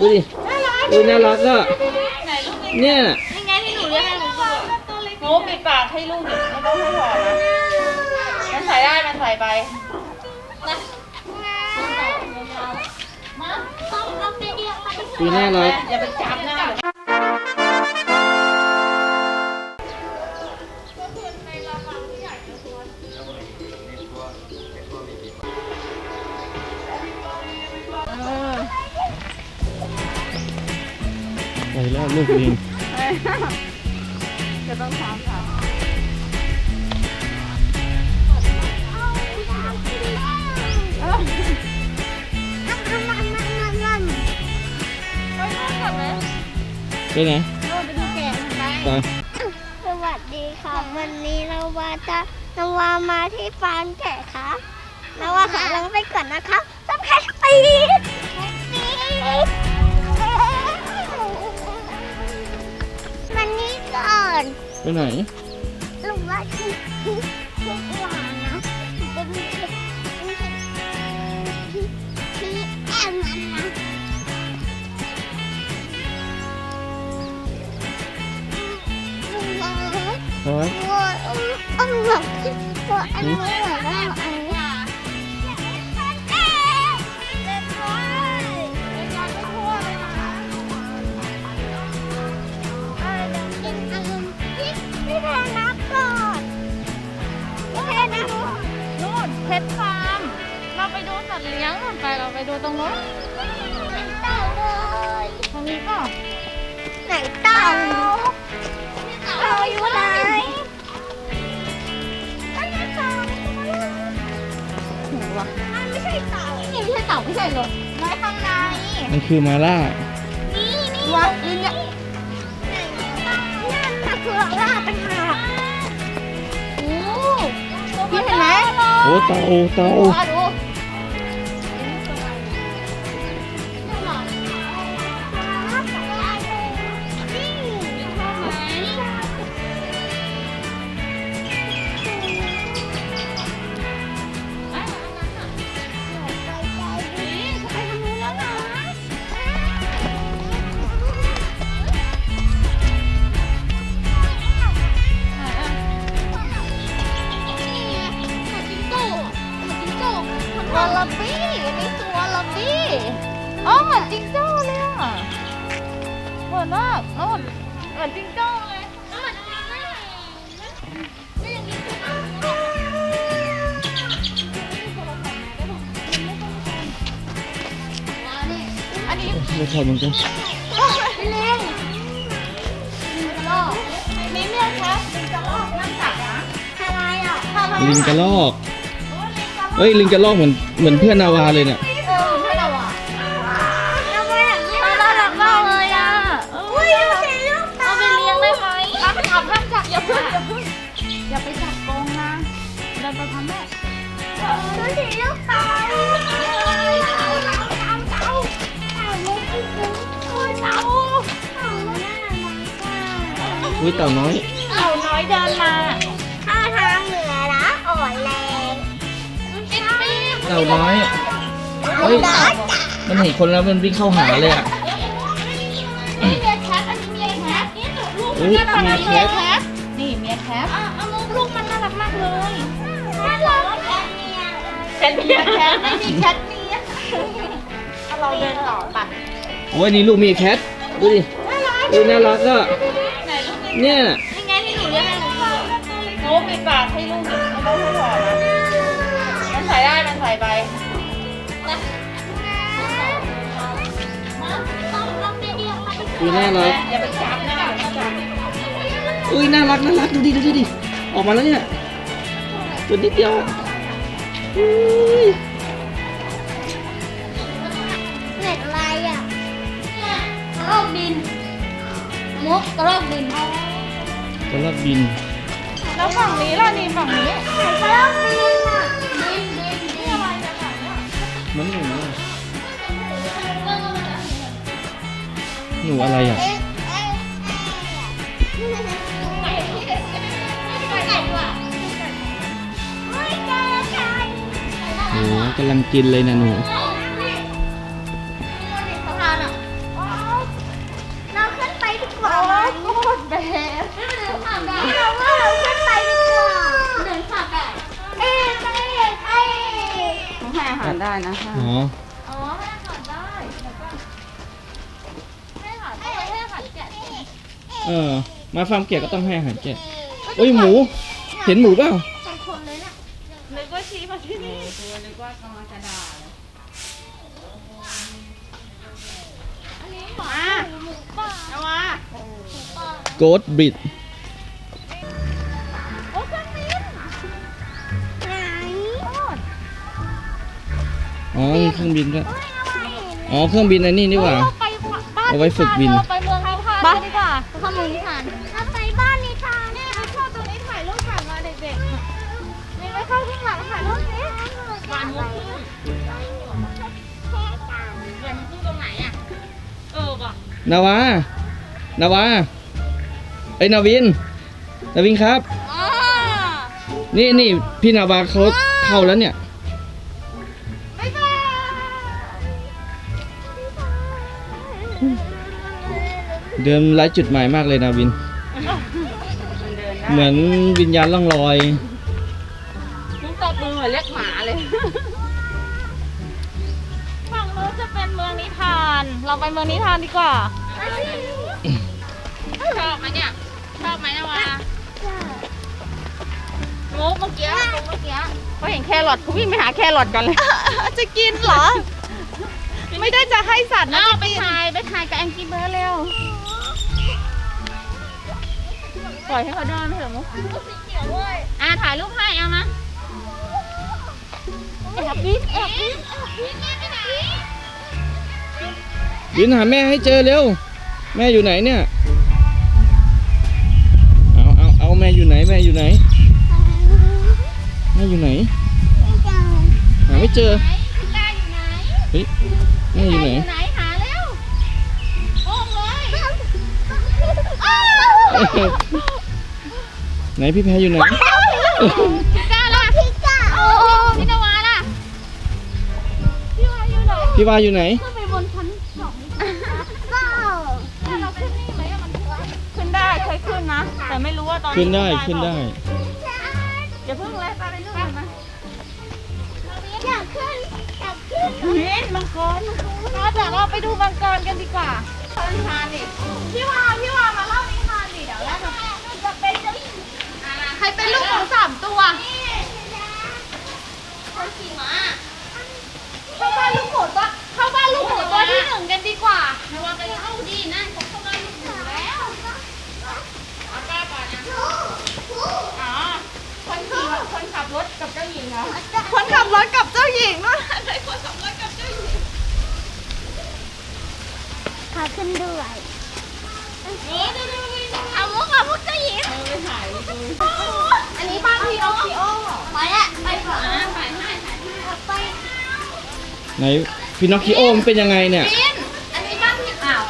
ดูดิดูน่ารักอะไหนลูกนี่เนี่ยยังไงที่หนูเรียกให้หนูดูหนูปิดปากให้ลูกดิไม่ต้องให้ถอดนะมันใส่ได้มันใส่ไปนะมาดูน่ารักอย่าไปจับนะ แล้วลูกลิงจะต้องถามค่ะไปนู่นก่อนไหมเป็นไงนู่นไปดูแกะเห็นไหมไปสวัสดีค่ะ วันนี้เราวาจะนาวามาที่ฟาร์มแกะค่ะนาวาขอลงไปก่อนนะคะสับแคสปี มันนี่ก่อนไปไหนหรือว่าที่ที่ที่หวานนะเป็นที่ที่ที่แอบมันนะหนูว่าหนูว่าอันนี้หนูว่า นไปเราไปดูตรงนู้นเต่าเลยทางนี้ก็ไหนเต่าเต่าอยู่ไหนอันนี้เต่าหูวะอันไม่ใช่เต่านี่ไม่ใช่เต่าไม่ใช่เหรอไว้ข้างในมันคือมาล่า นี่นี่วะลินเนี่ยนั่นน่ะคือลาเป็นหางโอ้พี่เห็นไหมโอ้เต่าเต่า อันนี้ไม่ชอบเหมือนกันมีเมียคะเป็นกระรอกนั่งตักนะอะไรอะลิงกระลอกเฮ้ยลิงกระลอกเหมือนเหมือนเพื่อนนาวาเลยเนี่ยเออให้เราอะเราไปอย่างนี้น่ารักมากเลยอะเอออุ้ยดูสิลูกเอาไปเลี้ยงได้ไหมอะขับห้ามจับอย่าพึ่งอย่าพึ่งอย่าไปจับกรงนะเดินไปทำแม่ดูสิลูกเต่า อุ้ยเต่าน้อย เต่าน้อยเดินมาท่าทางเหนือนะอ่อนแรงเอ็นปี้เต่าน้อยเฮ้ยมันเห็นคนแล้วมันวิ่งเข้าหาเลยอะนี่เมียแคทอันนี้เมียแคทนี่ลูกอุ๊ยน่ารักเมียแคทเมียแคทนี่เมียแคทอะเอาลูกลูกมันน่ารักมากเลยน่ารักแค่เนี้ยแคทเมียแคทไม่มีแคทเมียเอาเราเดินต่อไปโอ้ยนี่ลูกมีแคทดูดิดูน่ารักอะไหนลูกนี่ เนี่ย ยังไงที่หนูเรียกให้หนูดูหนูปิดปากให้ลูกดิไม่ต้องให้ถอดนะมันใส่ได้มันใส่ไปนะดูน่ารัก อย่าไปจับนะจับอุ้ยน่ารักน่ารักดูดิดูดิดิออกมาแล้วเนี่ยตัวนิดเดียวอะอุ้ยเน็ตอะไรอะกระรอกบิน มุกกระรอกบิน กระลอกบิน แล้วฝั่งนี้ล่ะนี่ฝั่งนี้ไข่กระรอกบินอะบินบินนี่อะไรจะฝั่งนี้มันหนูอะหนูอะไรอะเอ๊ะเอ๊ะเอ๊ะไปไหนวะเฮ้ยเจอใครโหกำลังกินเลยนะหนู เออ มาฟาร์มแกะก็ต้องให้อาหารแกะเอ้ยหมู เห็นหมูเปล่าเป็นคนเลยน่ะนึกว่าชี้มาที่นี่ตัวนึกว่ากำลังจะด่าเลยอันนี้หมาหมูป่าเอามาหมูป่าโกดบริดโอ้เครื่องบินไหนอ๋อมีเครื่องบินด้วยเฮ้ยอะไรอ๋อ เครื่องบินอันนี้นี่หว่าเออไปบ้านเอาไว้ฝึกบิน เราไปเมืองนิทานบ้านดีกว่าข้อ มูลนิทานเราไปบ้านนิทานนี่ไปเข้าตรงนี้ถ่ายรูปถ่ายมาเด็กๆนี่ไม่เข้าข้างหลังถ่ายรูปสิบ้านมุกขึ้นเหมือนมุกตรงไหนอะ เออว่ะนาวานาวาไอ้ยนาวิน นาวินครับอ๋อนี่นี่พี่นาวาเขาเข้าแล้วเนี่ย เดินไร้จุดหมายมากเลยนาวินมันเดินได้เหมือนวิญญาณล่องลอยมุกตบมือเหมือนเรียกหมาเลย ฝั่งนู้นจะเป็นเมืองนิทาน เราไปเมืองนิทานดีกว่า ชอบไหมเนี่ย ชอบไหมนะวะมุกเมื่อกี้มุกเมื่อกี้เขาเห็นแครอทเขาวิ่งไปหาแครอทกันเลย จะกินเหรอ ไม่ได้จะให้สัตว์นะ เอาไปถ่ายไปถ่ายกับแองกี้เบิร์ดเร็ว ปล่อยให้เขาเดินเถอะมุกอะถ่ายรูปให้เอามาแอบบิ๊กแอบบิ๊กแอบบิ๊กแม่ไปไหนวินหาแม่ให้เจอเร็ว แม่อยู่ไหนเนี่ย เอาเอาเอาแม่อยู่ไหนแม่อยู่ไหน แม่อยู่ไหน หาไม่เจอไหนคุณตาอยู่ไหนเฮ้ยแม่อยู่ไหนอยู่ไหนหาเร็วโอ้งเลย ไหนพี่แพรอยู่ไหนพี่ก้าล่ะพี่ก้าโอ้พี่นวาล่ะพี่วาอยู่ไหนพี่วาอยู่ไหนขึ้นไปบนชั้นสองก็เราขึ้นนี่ไหมอะมันขึ้นได้เคยขึ้นนะ แต่ไม่รู้ว่าตอนขึ้นได้ขึ้นได้อย่าเพิ่งเลยไปไปเรื่องนะอยากขึ้นอยากขึ้นเห็นมังกรมังกรเดี๋ยวเราไปดูมังกรกันดีกว่านิทานดิพี่วาพี่วามา เป็นลูกของสามตัวคนขี่ม้าเข้าบ้านลูกหมูตัวเข้าบ้านลูกหมูตัวที่หนึ่งกันดีกว่าระวังไปเข้าดีนั่นเขาเข้าบ้านลูกหมูแล้วเอาป้าก่อนนะอ๋อคนขี่คนขับรถกับเจ้าหญิงเหรอคนขับรถกับเจ้าหญิงด้วยใครคนขับรถกับเจ้าหญิงพาขึ้นด้วยเออดูดูดูเอามุกเอามุกเจ้าหญิงเออไปถ่ายดู อันนี้บ้านพี่โอ๊พี่โอ๊ไปละไปก่อนอ่าถ่ายให้ถ่ายให้ไปไหนพี่นอคคิโอมันเป็นยังไงเนี่ยปินอันนี้บ้านพี่อ้าว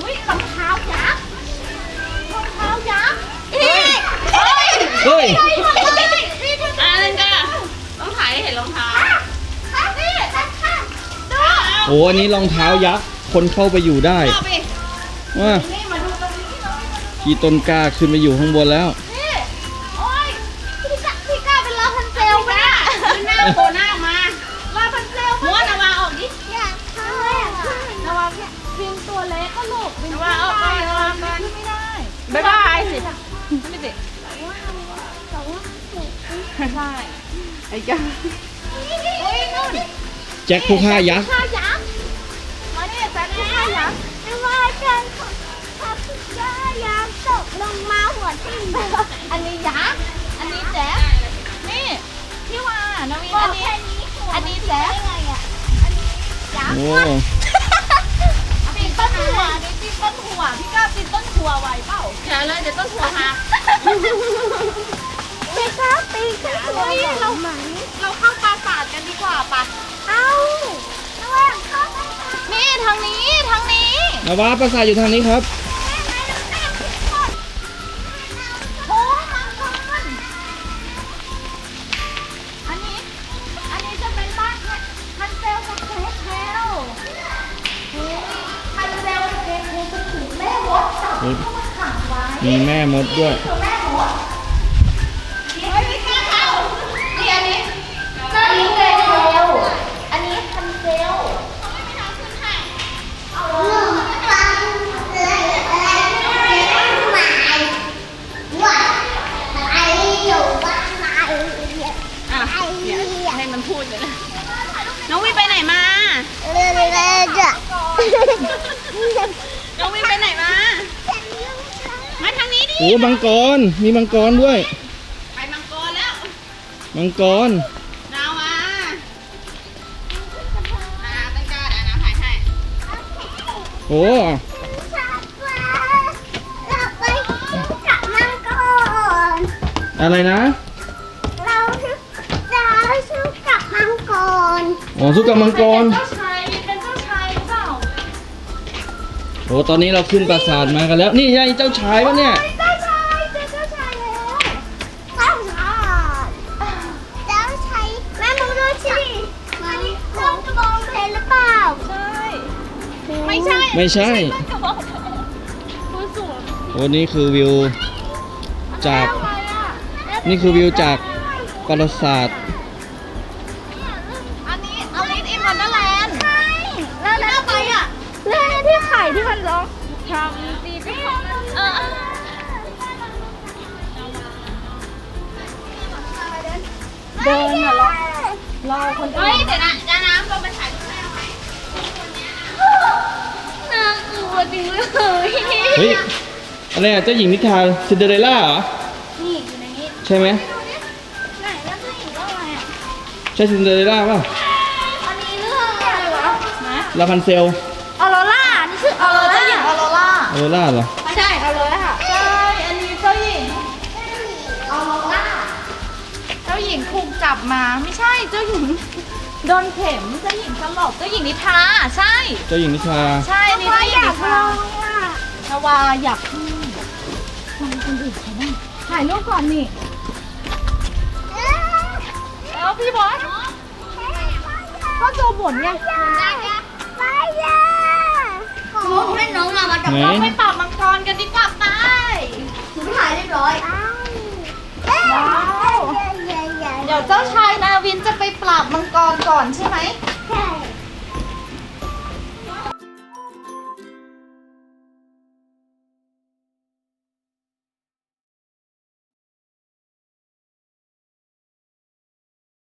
อุ้ยรองเท้ายักษ์รองเท้ายักษ์เฮ้ยเฮ้ยเฮ้ยอ่านันจ้ะต้องถ่ายให้เห็นรองเท้านี่ดูโอ้อันนี้รองเท้ายักษ์คนเข้าไปอยู่ได้เอาไป ว่านี่มาดูตรงนี้ หน่อยขี่ต้นกล้าขึ้นไปอยู่ข้างบนแล้ว นี่โอ้ยพี่กาพี่กาเป็นลาพันเซลเซลปะปะเนี่ยหน้าโผล่หน้ามาว่าพันเซลม้วนเอาวาออกดิอยากขึ้นอยากขึ้นระวังพินตัวเล็กก็ลูกพินว่าออกไประวังกันไม่ได้บ๊ายบายสิไม่ติดแต่ว่าเด็กใช่ไอ้จ้าโอ้ยนู่นแจ็คผู้ฆ่ายักษ์ข้ายักษ์ มาหัวทิ่มอันนี้ยักษ์อันนี้แจ๊คนี่พี่ว่านาวินบออักนนี้แค่นี้หัวอันนี้แจ๊คได้ไงอะโอ้ปีนต้นหัวนี่ปีนต้นหัวพี่กล้าปีนต้นหัวไหวเปล่าอย่าเลยเดี๋ยวต้นหัวหักพี่กาตีขึ้นหัวเราไหมเราเข้าปราสาทกันดีกว่าปะเอ้าระหว่างเข้าไปหานี่ทางนี้ทางนี้นาวาปราสาทอยู่ทางนี้ครับ มีแโอ้มังกร มีมังกรด้วย ไปมังกรแล้ว มังกรนาวมาอ่าตั้งกล้าเดี๋ยวนะถ่ายให้โอ้เราไปกับมังกร อะไรนะ เราเราสู้กับมังกร อ๋อสู้กับมังกรเจ้าชายเป็นเจ้าชายหรือเปล่า โอ้ตอนนี้เราขึ้นปราสาทมากันแล้ว นี่ไงเจ้าชายวะเนี่ยเจ้าชาย ไม่ใช่ไม่ใช่กระบอกคุณสวยโอ้นี่คือวิวจาก อะไรอะนี่คือวิวจากปราสาทอันนี้อลิสอินวันเดอร์แลนด์ใช่แล้วแล้วไปอะเรื่องที่ไข่ที่มันร้องทำดีไปหมดเออเดินอะรอรอคนเฮ้อื่ยนเดี๋ยวนะเดี๋ยวนะ เฮ้ย อะไรอะเจ้าหญิงนิทราซินเดอเรลล่าเหรอ นี่อยู่ในนี้ใช่ไหมไหนแล้วผู้หญิงว่าอะไรอะใช่ซินเดอเรลล่าป่ะอันนี้เรื่องอะไรวะลาพันเซลออโรล่านี่ชื่อออโรล่าออโรล่าออโรล่าเหรอ ใช่ออโรล่าใช่อันนี้เจ้าหญิงออโรล่าเจ้าหญิงถูกจับมาไม่ใช่เจ้าหญิงโดนเข็มเจ้าหญิงสลบเจ้าหญิงนิทราใช่ เจ้าหญิงนิทราใช่นี่เจ้าหญิงนิทราอะ ชวาอยากขึ้นฟังคนอื่นเขาบ้างถ่ายรูปก่อนนี่แล้วพี่บอสก็โจบ่นไงไปเลยน้องให้น้องมามากับไหนเราไปปราบมังกรกันดีกว่าไปหนูถ่ายเรียบร้อยว้าวเดี๋ยวเจ้าชายนาวินจะไปปราบมังกรก่อนใช่ไหม ใช่